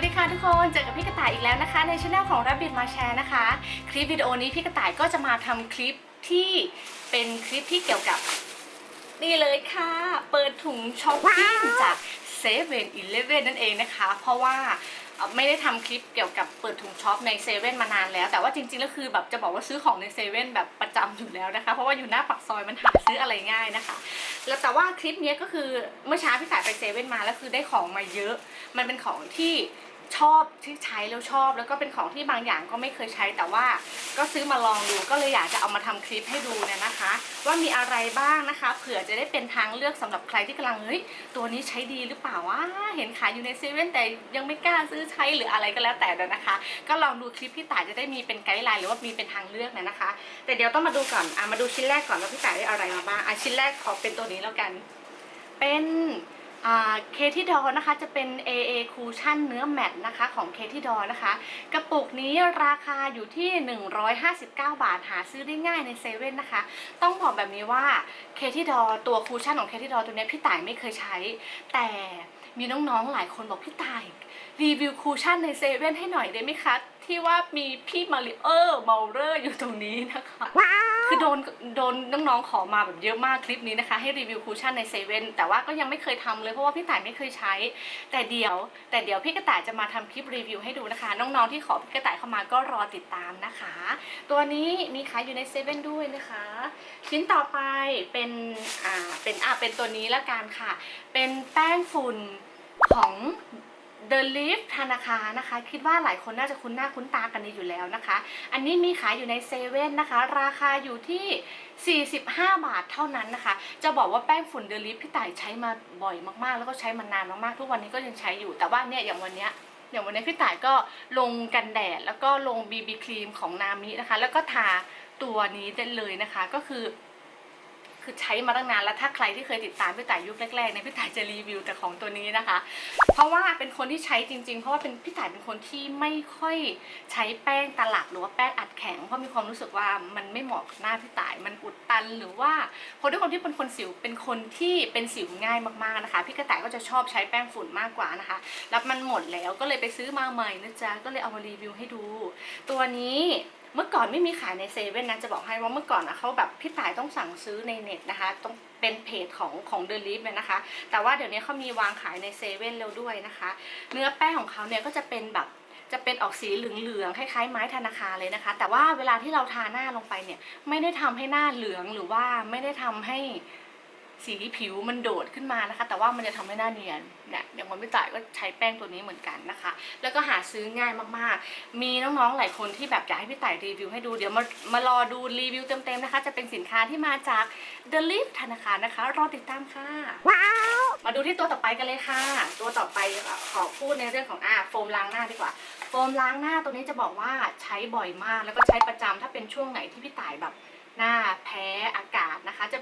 วัสดีค่ะทุกคน เจอกับพี่กระต่ายอีกแล้วนะคะ ในช่องของ Rabbit มาแชร์นะคะ คลิปวิดีโอนี้พี่กระต่ายก็จะมาทำคลิปที่เป็นคลิปที่เกี่ยวกับ นี่เลยค่ะ เปิดถุงช้อปปิ้งจาก7 e เ e ่ e อนั่นเองนะคะ เพราะว่าไม่ได้ทำคลิปเกี่ยวกับเปิดถุงช็อปในเซเว่นมานานแล้ว แต่ว่าจริงๆแล้วคือแบบจะบอกว่าซื้อของในเซเว่นแบบประจำอยู่แล้วนะคะ เพราะว่าอยู่หน้าปักซอยมันหาซื้ออะไรง่ายนะคะ แล้วแต่ว่าคลิปนี้ก็คือเมื่อเช้าพี่สายไปเซเว่นมาแล้วคือได้ของมาเยอะ มันเป็นของที่ ชอบที่ใช้แล้วชอบ แล้วก็เป็นของที่บางอย่างก็ไม่เคยใช้แต่ว่า ก็ซื้อมาลองดูก็เลยอยากจะเอามาทำคลิปให้ดูเนี่ยนะคะ ว่ามีอะไรบ้างนะคะ เผื่อจะได้เป็นทางเลือกสำหรับใครที่กำลังเฮ้ยตัวนี้ใช้ดีหรือเปล่าวะเห็นขายอยู่ในเซเว่นแต่ยังไม่กล้าซื้อใช้หรืออะไรก็แล้วแต่เดี๋ยนะคะ ก็ลองดูคลิปพี่ต่ายจะได้มีเป็นไกด์ไลน์หรือว่ามีเป็นทางเลือกนะนะคะ แต่เดี๋ยวต้องมาดูก่อนอะมาดูชิ้นแรกก่อนว่าพี่ต่ายได้อะไรมาบ้างอะชิ้นแรกขอเป็นตัวนี้แล้วกัน เป็น เคที่ดอนะคะจะเป็น AA Cushion เนื้อแมตต์นะคะของเคที่ดอนะคะ กระปุกนี้ราคาอยู่ที่ 159 บาทหาซื้อได้ง่ายในเซเว่นนะคะ ต้องบอกแบบนี้ว่าเคที่ดอตัวคูชั่นของเคที่ดอตัวนี้พี่ต่ายไม่เคยใช้ แต่มีน้องๆหลายคนบอกพี่ต่ายรีวิวคูชั่นในเซเว่นให้หน่อยได้ไหมคะ ที่ว่ามีพี่มาริเออร์มาเรอร์อยู่ตรงนี้นะคะ คือโดนโดนน้องๆขอมาแบบเยอะมากคลิปนี้นะคะ ให้รีวิวคูชั่นในเซเว่นแต่ว่าก็ยังไม่เคยทำเลยเพราะว่าพี่ต่ายไม่เคยใช้ แต่เดี๋ยว แต่เดี๋ยวพี่กระต่ายจะมาทำคลิปรีวิวให้ดูนะคะ น้องๆที่ขอพี่กระต่ายเข้ามาก็รอติดตามนะคะ ตัวนี้มีขายอยู่ในเซเว่นด้วยนะคะ ชิ้นต่อไปเป็นอ่าเป็นอ่าเป็นตัวนี้ละกันค่ะ เป็นแป้งฝุ่นของ The Leaf ธนาคารนะคะ คิดว่าหลายคนน่าจะคุ้นหน้าคุ้นตากันดีอยู่แล้วนะคะ อันนี้มีขายอยู่ในเซเว่นนะคะ ราคาอยู่ที่ 45 บาทเท่านั้นนะคะ จะบอกว่าแป้งฝุ่น The Leaf พี่ต่ายใช้มาบ่อยมากๆ แล้วก็ใช้มานานมากๆ ทุกวันนี้ก็ยังใช้อยู่ แต่ว่าเนี่ยอย่างวันเนี้ยอย่างวันนี้พี่ต่ายก็ลงกันแดด แล้วก็ลง BB ครีมของนามินะคะ แล้วก็ทาตัวนี้ได้เลยนะคะ ก็คือ คือใช้มาตั้งนานแล้วถ้าใครที่เคยติดตามพี่ต่ายยุคแรกๆเนี่ยพี่ต่ายจะรีวิวแต่ของตัวนี้นะคะ เพราะว่าเป็นคนที่ใช้จริง ๆ เพราะว่าเป็นพี่ต่ายเป็นคนที่ไม่ค่อยใช้แป้งตลับหรือว่าแป้งอัดแข็งเพราะมีความรู้สึกว่ามันไม่เหมาะกับหน้าพี่ต่ายมันอุดตันหรือว่าเพราะด้วยคนที่เป็นคนสิวเป็นคนที่เป็นสิวง่ายมากๆนะคะ พี่กระต่ายก็จะชอบใช้แป้งฝุ่นมากกว่านะคะแล้วมันหมดแล้วก็เลยไปซื้อมาใหม่นะจ๊ะก็เลยเอามารีวิวให้ดู ตัวนี้ เมื่อก่อนไม่มีขายในเซเว่นนะจะบอกให้ว่าเมื่อก่อนนะเขาแบบพี่ต่ายต้องสั่งซื้อในเน็ตนะคะต้องเป็นเพจของของเดลิฟเลยนะคะ แต่ว่าเดี๋ยวนี้เขามีวางขายในเซเว่นแล้วด้วยนะคะ เนื้อแป้งของเขาเนี่ยก็จะเป็นแบบจะเป็นออกสีเหลืองๆคล้ายๆไม้ธนาคารเลยนะคะ แต่ว่าเวลาที่เราทาหน้าลงไปเนี่ยไม่ได้ทำให้หน้าเหลืองหรือว่าไม่ได้ทำให้ สีผิวมันโดดขึ้นมานะคะ แต่ว่ามันจะทำให้หน้าเนียนเนี่ยอย่างวันพี่ต่ายก็ใช้แป้งตัวนี้เหมือนกันนะคะ แล้วก็หาซื้อง่ายมากๆ มีน้องๆหลายคนที่แบบอยากให้พี่ต่ายรีวิวให้ดูเดี๋ยวมามารอดูรีวิวเต็มๆนะคะ จะเป็นสินค้าที่มาจาก The Leaf ธนาคารนะคะ รอติดตามค่ะ มาดูที่ตัวต่อไปกันเลยค่ะ ตัวต่อไปอะขอพูดในเรื่องของอ่าโฟมล้างหน้าดีกว่าโฟมล้างหน้าตัวนี้จะบอกว่าใช้บ่อยมากแล้วก็ใช้ประจำถ้าเป็นช่วงไหนที่พี่ต่ายแบบหน้าแพ้อากาศนะคะ จะ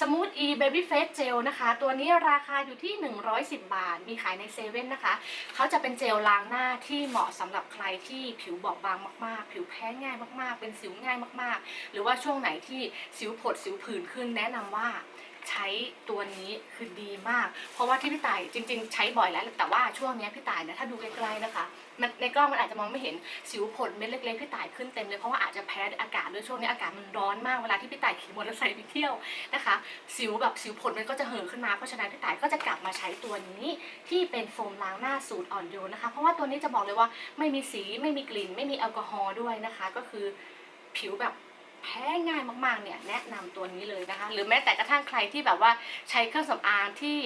สมูทอีเบบี้เฟสเจลนะคะ ตัวนี้ราคาอยู่ที่ 110 บาท มีขายในเซเว่นนะคะ เขาจะเป็นเจลล้างหน้าที่เหมาะสำหรับใครที่ผิวบอบบางมากๆ ผิวแพ้ง่ายมากๆ เป็นสิวง่ายมากๆ หรือว่าช่วงไหนที่สิวผดสิวผื่นขึ้นแนะนำว่า ใช้ตัวนี้คือดีมาก เพราะว่าที่พี่ต่ายจริง ๆ ใช้บ่อยแล้ว แต่ว่าช่วงนี้พี่ต่ายนี่ยถ้าดูใกล้ๆนะคะมันในกล้องมันอาจจะมองไม่เห็นสิวผดเม็ดเล็กๆพี่ต่ายขึ้นเต็มเลยเพราะว่าอาจจะแพ้อากาศด้วยช่วงนี้อากาศมันร้อนมากเวลาที่พี่ต่ายขี่มอเตอร์ไซค์ไปเที่ยวนะคะ สิวแบบสิวผดมันก็จะเห่อขึ้นมาเพราะฉะนั้นพี่ต่ายก็จะกลับมาใช้ตัวนี้ที่เป็นโฟมล้างหน้าสูตรอ่อนโยนนะคะ เพราะว่าตัวนี้จะบอกเลยว่าไม่มีสีไม่มีกลิ่น ไม่มีแอลกอฮอล์ด้วยนะคะ ก็คือผิวแบบ แพ้ง่ายมากๆเนี่ยแนะนำตัวนี้เลยนะคะ หรือแม้แต่กระทั่งใครที่แบบว่าใช้เครื่องสำอางที่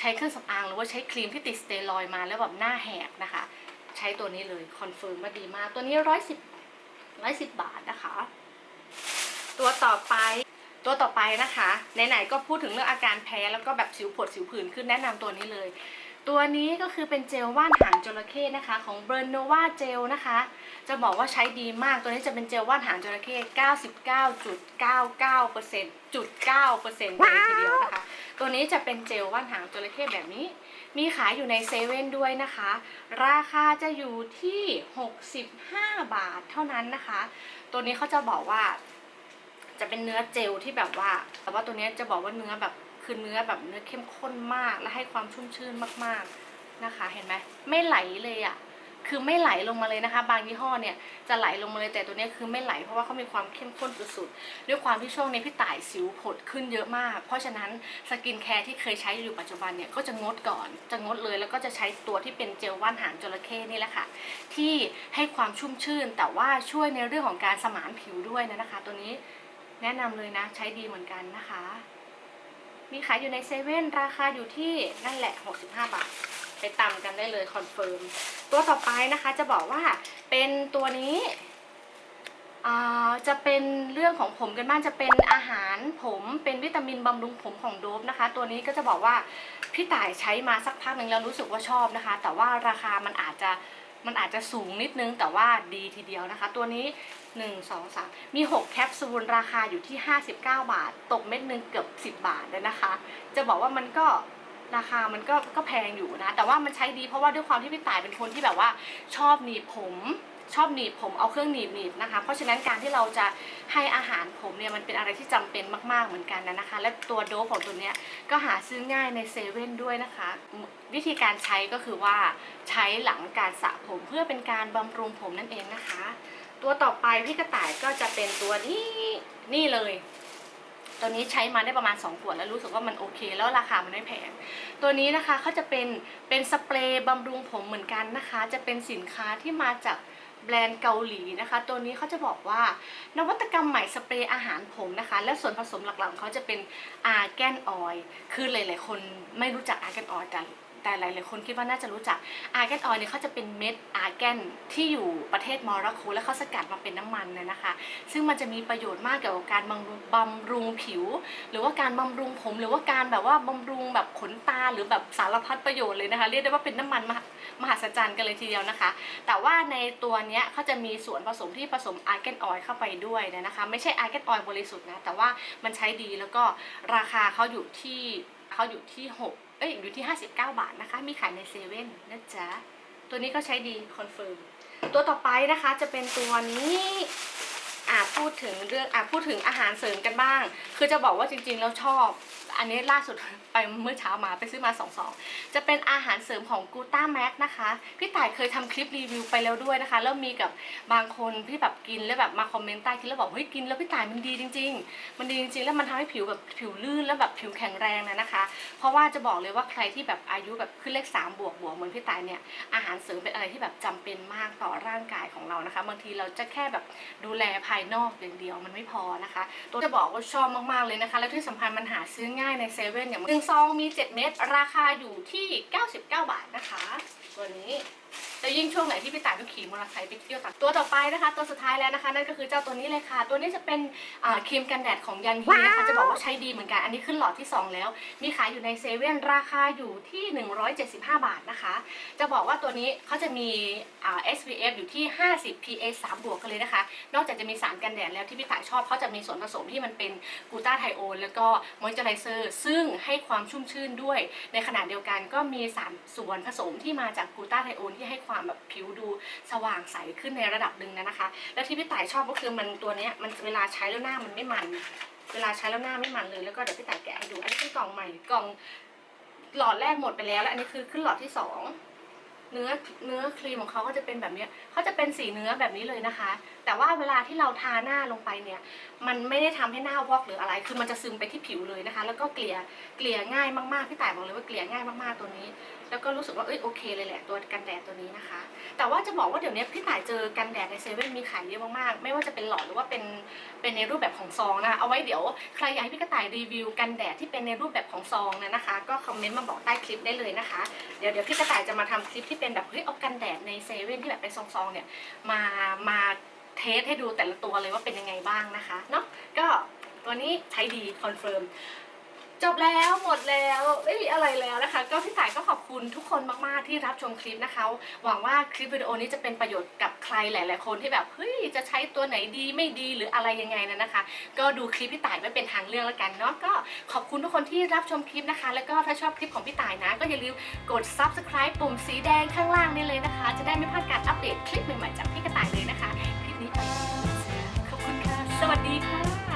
ใช้เครื่องสำอางหรือว่าใช้ครีมที่ติดสเตียรอยมาแล้วแบบหน้าแหกนะคะ ใช้ตัวนี้เลยคอนเฟิร์มว่าดีมาก ตัวนี้ร้อยสิบร้อยสิบบาทนะคะ ตัวต่อไปตัวต่อไปนะคะไหนๆก็พูดถึงเรื่องอาการแพ้แล้วก็แบบสิวผดสิวผื่นขึ้นแนะนำตัวนี้เลย ตัวนี้ก็คือเป็นเจลว่านหางจระเข้นะคะ ของเบรนโนวาเจลนะคะ จะบอกว่าใช้ดีมากตัวนี้จะเป็นเจลว่านหางจระเข้99.99%จุด9%เลยทีเดียวนะคะ ตัวนี้จะเป็นเจลว่านหางจระเข้แบบนี้ มีขายอยู่ในเซเว่นด้วยนะคะ ราคาจะอยู่ที่ 65 บาทเท่านั้นนะคะ ตัวนี้เขาจะบอกว่า จะเป็นเนื้อเจลที่แบบว่า แต่ว่าตัวนี้จะบอกว่าเนื้อแบบ คือเนื้อแบบเนื้อเข้มข้นมากและให้ความชุ่มชื่นมากๆนะคะ เห็นไหมไม่ไหลเลยอะ่ะคือไม่ไหลลงมาเลยนะคะ บางยี่ห้อเนี่ยจะไหลลงมาเลยแต่ตัวนี้คือไม่ไหลเพราะว่าเขามีความเข้มข้นสุดๆด้วยความที่ช่วงนี้พี่ต่ายสิวผดขึ้นเยอะมาก เพราะฉะนั้นสกินแคร์ที่เคยใช้อยู่ปัจจุบันเนี่ยก็จะงดก่อนจะงดเลยแล้วก็จะใช้ตัวที่เป็นเจลว่านหางจระเข้นี่แหละค่ะ ที่ให้ความชุ่มชื่น แต่ว่าช่วยในเรื่องของการสมานผิวด้วยนะคะ ตัวนี้แนะนำเลยนะใช้ดีเหมือนกันนะคะ มีขายอยู่ในเซเว่นราคาอยู่ที่นั่นแหละ 65 บาท ไปตำกันได้เลยคอนเฟิร์ม ตัวต่อไปนะคะจะบอกว่าเป็นตัวนี้จะเป็นเรื่องของผมกันบ้างจะเป็นอาหารผมเป็นวิตามินบำรุงผมของโดบนะคะ ตัวนี้ก็จะบอกว่าพี่ต่ายใช้มาสักพักหนึ่งแล้วรู้สึกว่าชอบนะคะ แต่ว่าราคามันอาจจะ มันอาจจะสูงนิดนึงแต่ว่าดีทีเดียวนะคะ ตัวนี้ 1 2 3 มี 6 แคปซูลราคาอยู่ที่ 59 บาท ตกเม็ดนึงเกือบ 10 บาทเลยนะคะ จะบอกว่ามันก็ราคามันก็ก็แพงอยู่นะ แต่ว่ามันใช้ดีเพราะว่าด้วยความที่พี่ต่ายเป็นคนที่แบบว่าชอบหนีผม ชอบหนีบผมเอาเครื่องหนีบหนีบนะคะ เพราะฉะนั้นการที่เราจะให้อาหารผมเนี่ยมันเป็นอะไรที่จำเป็นมากๆเหมือนกันนะนะคะ และตัวโดของตัวเนี้ยก็หาซื้อง่ายในเซเว่นด้วยนะคะ วิธีการใช้ก็คือว่าใช้หลังการสระผมเพื่อเป็นการบำรุงผมนั่นเองนะคะ ตัวต่อไปพี่กระต่ายก็จะเป็นตัวนี้นี่เลย ตัวนี้ใช้มาได้ประมาณ2ขวดแล้วรู้สึกว่ามันโอเค แล้วราคามันไม่แพง ตัวนี้นะคะเขาจะเป็นเป็นสเปรย์บำรุงผมเหมือนกันนะคะ จะเป็นสินค้าที่มาจากแบรนด์เกาหลีนะคะ ตัวนี้เขาจะบอกว่านวัตกรรมใหม่สเปรย์อาหารผมนะคะ และส่วนผสมหลักๆเขาจะเป็นอาร์แกนออย คือหลายๆคนไม่รู้จักอาร์แกนออยแต่ แต่หลาย ๆ คนคิดว่าน่าจะรู้จักอาร์แกนออยเนี่ยเขาจะเป็นเม็ดอาร์แกนที่อยู่ประเทศมอร็อกโกแล้วเขาสกัดมาเป็นน้ำมันเลยนะคะ ซึ่งมันจะมีประโยชน์มากเกี่ยวกับการบำรุงบำรุงผิว หรือว่าการบำรุงผม หรือว่าการแบบว่าบำรุงแบบขนตาหรือแบบสารพัดประโยชน์เลยนะคะ เรียกได้ว่าเป็นน้ำมันมหามหัศจรรย์กันเลยทีเดียวนะคะ แต่ว่าในตัวเนี้ยเขาจะมีส่วนผสมที่ผสมอาร์แกนออยเข้าไปด้วยนะคะ ไม่ใช่อาร์แกนออยบริสุทธิ์นะแต่ว่ามันใช้ดีแล้วก็ราคาเขาอยู่ที่เขาอยู่ที่หก เอ้ยอยู่ที่ 59 บาทนะคะ มีขายในเซเว่นนะจ๊ะ ตัวนี้ก็ใช้ดีคอนเฟิร์ม ตัวต่อไปนะคะจะเป็นตัวนี้อ่าพูดถึงเรื่องอ่าพูดถึงอาหารเสริมกันบ้าง คือจะบอกว่าจริงๆแล้วชอบ อันนี้ล่าสุดไปเมื่อเช้ามาไปซื้อมาสองสองจะเป็นอาหารเสริมของกูต้าแม็กนะคะ พี่ต่ายเคยทำคลิปรีวิวไปแล้วด้วยนะคะ แล้วมีกับบางคนที่แบบกินแล้วแบบมาคอมเมนต์ใต้คลิปแล้วบอกเฮ้ยกินแล้วพี่ต่ายมันดีจริง ๆ มันดีจริงๆ แล้วมันทำให้ผิวแบบผิวลื่นแล้วแบบผิวแข็งแรงนะนะคะ เพราะว่าจะบอกเลยว่าใครที่แบบอายุแบบขึ้นเลขสามบวกบวกเหมือนพี่ต่ายเนี่ยอาหารเสริมเป็นอะไรที่แบบจำเป็นมากต่อร่างกายของเรานะคะ บางทีเราจะแค่แบบดูแลภายนอกอย่างเดียวมันไม่พอนะคะ ตัวจะบอกว่าชอบมากๆเลยนะคะ แล้วที่สำคัญมันหาซื้อง่ายง่ายในเซเว่นอย่างหนึ่งซองมี 7 เม็ดราคาอยู่ที่ 99 บาทนะคะ ตัวนี้ แต่ยิ่งช่วงไหนที่พี่ต่ายต้องขี่มอเตอร์ไซค์ไปเที่ยวต่างตัวต่อไปนะคะ ตัวสุดท้ายแล้วนะคะ นั่นก็คือเจ้าตัวนี้เลยค่ะ ตัวนี้จะเป็นครีมกันแดดของยันฮีนะคะจะบอกว่าใช้ดีเหมือนกัน อันนี้ขึ้นหลอดที่ 2 แล้ว มีขายอยู่ในเซเว่นราคาอยู่ที่ 175 บาทนะคะ จะบอกว่าตัวนี้เขาจะมี SPF อยู่ที่ 50 PA 3 บวกกันเลยนะคะ นอกจากจะมีสารกันแดดแล้วที่พี่ต่ายชอบเขาจะมีส่วนผสมที่มันเป็นกูต้าไทโอนแล้วก็มอยเจอไรเซอร์ซึ่งให้ความชุ่มชื่นด้วย ในขณะเดียวกันก็มีสารส่วนผสมที่มาจากกูตาไทโอนที่ให้ความความแบบผิวดูสว่างใสขึ้นในระดับหนึ่งนะนะคะ แล้วที่พี่ต่ายชอบก็คือมันตัวเนี้ยมันเวลาใช้แล้วหน้ามันไม่มัน เวลาใช้แล้วหน้าไม่มันเลยแล้วก็เดี๋ยวพี่ต่ายแกะให้ดูอันนี้คือกล่องใหม่กล่องหลอดแรกหมดไปแล้วแล้วอันนี้คือขึ้นหลอดที่สองเนื้อเนื้อครีมของเขาก็จะเป็นแบบนี้เขาจะเป็นสีเนื้อแบบนี้เลยนะคะ แต่ว่าเวลาที่เราทาหน้าลงไปเนี่ย มันไม่ได้ทำให้หน้าวอกหรืออะไร คือมันจะซึมไปที่ผิวเลยนะคะ แล้วก็เกลี่ยเกลี่ยง่ายมากๆ พี่ต่ายบอกเลยว่าเกลี่ยง่ายมากๆตัวนี้ แล้วก็รู้สึกว่าเอ้ยโอเคเลยแหละตัวกันแดดตัวนี้นะคะ แต่ว่าจะบอกว่าเดี๋ยวนี้พี่ต่ายเจอกันแดดในเซเว่นมีขายเยอะมากๆ ไม่ว่าจะเป็นหลอดหรือว่าเป็นเป็นในรูปแบบของซองนะเอาไว้เดี๋ยวใครอยากให้พี่กระต่ายรีวิวกันแดดที่เป็นในรูปแบบของซองนะนะคะ ก็คอมเมนต์มาบอกใต้คลิปได้เลยนะคะ เดี๋ยวเดี๋ยวพี่กระต่ายจะมาทำคลิปที่เป็นแบบเฮ้ยเอากันแดดในเซเว่นที่แบบเป็นซองๆเนี่ยมามาเทสให้ดูแต่ละตัวเลยว่าเป็นยังไงบ้างนะคะเนาะก็ตัวนี้ใช้ดีคอนเฟิร์ม จบแล้วหมดแล้วไม่มีอะไรแล้วนะคะ ก็พี่ต่ายก็ขอบคุณทุกคนมากๆที่รับชมคลิปนะคะ หวังว่าคลิปวิดีโอนี้จะเป็นประโยชน์กับใครหลาย ๆ คนที่แบบเฮ้ยจะใช้ตัวไหนดีไม่ดีหรืออะไรยังไงนะนะคะ ก็ดูคลิปพี่ต่ายไว้เป็นทางเลือกแล้วกันเนาะก็ขอบคุณทุกคนที่รับชมคลิปนะคะ แล้วก็ถ้าชอบคลิปของพี่ต่ายนะ ก็อย่าลืมกด subscribe ปุ่มสีแดงข้างล่างนี่เลยนะคะ จะได้ไม่พลาดการอัปเดตคลิปใหม่ๆจากพี่กระต่ายเลยนะคะคลิปนี้ไปขอบคุณค่ะสวัสดีค่ะ